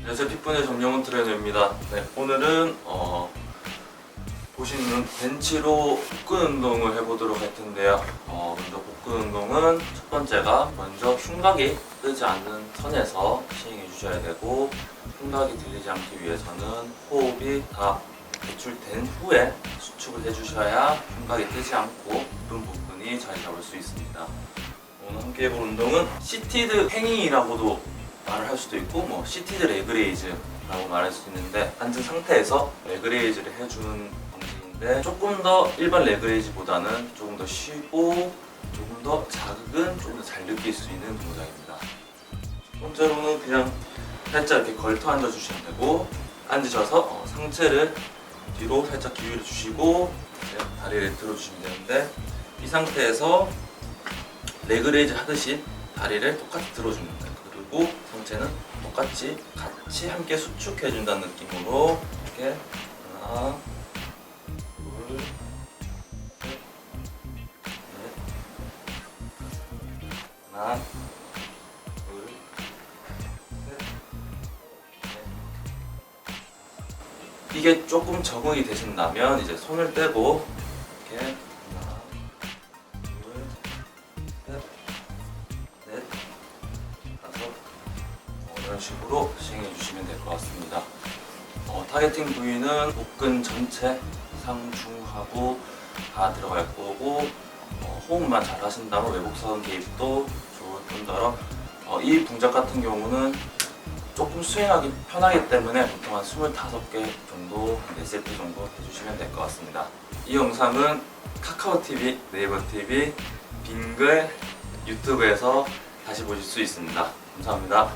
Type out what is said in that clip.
안녕하세요 핏분의 정영훈 트레이너입니다. 네, 오늘은 어, 보시는 벤치로 복근 운동을 해보도록 할 텐데요. 어, 먼저 복근 운동은 첫 번째가 먼저 흉곽이 뜨지 않는 선에서 시행해 주셔야 되고 흉곽이 들리지 않기 위해서는 호흡이 다 배출된 후에 수축을 해주셔야 흉곽이 뜨지 않고 높은 부분이 자리 잡을 수 있습니다. 오늘 함께 해볼 운동은 시티드 행잉이라고도 말을 할 수도 있고 뭐 시티드 레그레이즈라고 말할 수 있는데 앉은 상태에서 레그레이즈를 해주는 방식인데 조금 더 일반 레그레이즈보다는 조금 더 쉬고 조금 더 자극은 조금 더 잘 느낄 수 있는 동작입니다. 첫 번째로는 그냥 살짝 이렇게 걸터 앉아 주시면 되고 앉으셔서 어, 상체를 뒤로 살짝 기울여 주시고 다리를 들어 주시면 되는데 이 상태에서 레그레이즈 하듯이 다리를 똑같이 들어줍니다. 상체는 똑같이 같이 함께 수축해 준다는 느낌으로 이렇게 하나, 둘, 하나, 둘, 셋, 넷. 이게 조금 적응이 되신다면 이제 손을 떼고 이런 식으로 시행해 주시면 될 것 같습니다. 어, 타겟팅 부위는 복근 전체 상중하고 다 들어갈 거고 어, 호흡만 잘 하신다면 외복선 개입도 좋을 뿐더러 어, 이 동작 같은 경우는 조금 수행하기 편하기 때문에 보통 한 25개 정도, 4세트 정도 해주시면 될 것 같습니다. 이 영상은 카카오TV, 네이버TV, 빙글, 유튜브에서 다시 보실 수 있습니다. 감사합니다.